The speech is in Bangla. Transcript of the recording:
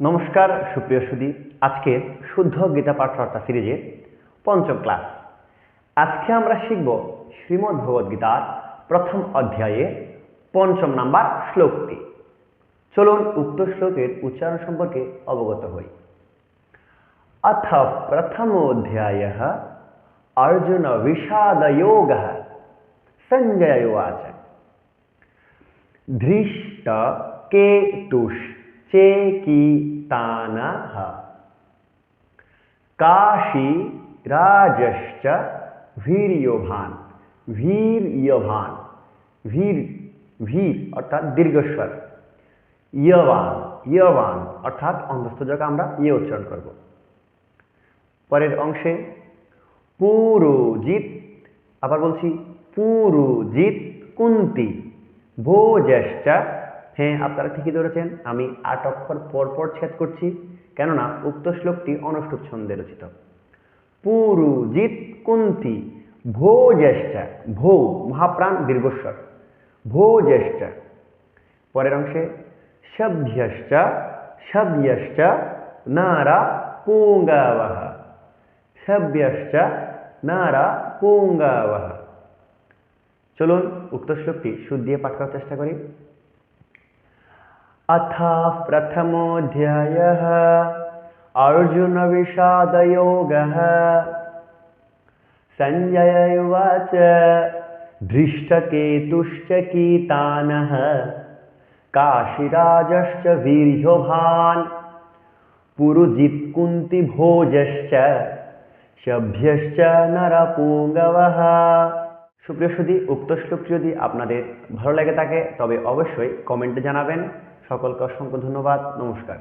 নমস্কার, সুপ্রিয় সুদী আজকে শুদ্ধ গীতা পাঠচর্চা সিরিজের পঞ্চম ক্লাস। আজকে আমরা শিখব শ্রীমদ্ ভগবদ্গীতার প্রথম অধ্যায়ে পঞ্চম নাম্বার শ্লোকটি। চলুন উক্ত শ্লোকের উচ্চারণ সম্পর্কে অবগত হই। অথ প্রথমোধ্যায় অর্জুন বিষাদয়োগ সঞ্জয় উচ ধৃষ্ট কে তুষ্ট সে কি তানাহ কাশী রাজশ্চ ভীর্যভান ভীর্যভান ভীর ভীর অর্থাৎ দীর্ঘস্বর ইয়বান ইয়বান অর্থাৎ অন্ধস্থ আমরা ইয়ে উচ্চারণ করব। পরের অংশে পুরুজিত আবার বলছি পুরুজিত কুন্তি, ভোজশ্চা হ্যাঁ আপনারা ঠিকই ধরেছেন, আমি আট অক্ষর পর পর ছেদ করছি, কেননা উক্ত শ্লোকটি অনুষ্ঠুপ ছন্দে রচিত। পুরুজিৎ কুন্তি ভোজ্যেষ্ঠা ভো, মহাপ্রাণ দীর্ঘস্বর ভোজ্যেষ্ঠা পরের অংশে সভ্যশ্চ সভ্যশ্চ নারা পুঙ্গাবহ সভ্যশ্চ নারা পুঙ্গাবহ। চলুন উক্ত শ্লোকটি সুদ দিয়ে পাঠ করার চেষ্টা করি। अथ प्रथमोऽध्यायः अर्जुनविषादयोगः सञ्जय उवाच धृष्टकेतुश्च कीतानः काशिराजश्च वीर्यभान् पुरुजित्कुन्तिभोजश्च সভ্যশ্চ নরপুঙ্গবহ সুপ্রিয় সুদী উক্ত শ্লোকটি যদি আপনাদের ভালো লেগে থাকে তবে অবশ্যই কমেন্টে জানাবেন সকলকে অসংখ্য ধন্যবাদ নমস্কার।